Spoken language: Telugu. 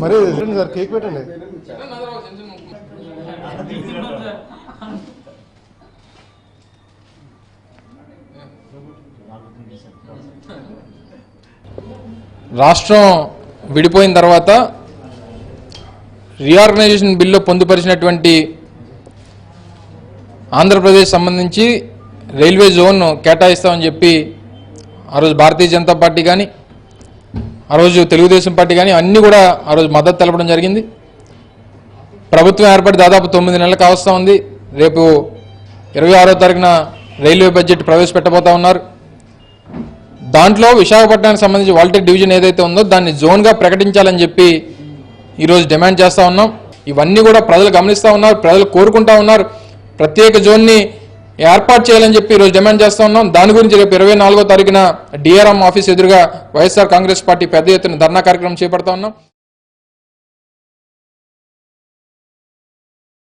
మరి సార్ కేక్ పెట్టండి. రాష్ట్రం విడిపోయిన తర్వాత రీఆర్గనైజేషన్ బిల్లు పొందుపరిచినటువంటి ఆంధ్రప్రదేశ్ సంబంధించి రైల్వే జోన్ కేటాయిస్తామని చెప్పి ఆ రోజు భారతీయ జనతా పార్టీ కానీ ఆ రోజు తెలుగుదేశం పార్టీ కానీ అన్నీ కూడా ఆ రోజు మద్దతు తెలపడం జరిగింది. ప్రభుత్వం ఏర్పడి దాదాపు తొమ్మిది నెలలు కావస్తూ ఉంది. రేపు ఇరవై ఆరో తారీఖున రైల్వే బడ్జెట్ ప్రవేశపెట్టబోతా ఉన్నారు. దాంట్లో విశాఖపట్నానికి సంబంధించి వాల్టెక్ డివిజన్ ఏదైతే ఉందో దాన్ని జోన్గా ప్రకటించాలని చెప్పి ఈరోజు డిమాండ్ చేస్తూ ఉన్నాం. ఇవన్నీ కూడా ప్రజలు గమనిస్తూ ఉన్నారు ప్రజలు కోరుకుంటా ఉన్నారు. ప్రత్యేక జోన్ని ఏర్పాటు చేయాలని చెప్పి ఈరోజు డిమాండ్ చేస్తూ ఉన్నాం. దాని గురించి రేపు ఇరవై నాలుగో తారీఖున డిఆర్ఎం ఆఫీస్ ఎదురుగా వైఎస్ఆర్ కాంగ్రెస్ పార్టీ పెద్ద ఎత్తున ధర్నా కార్యక్రమం చేపడతా ఉన్నాం.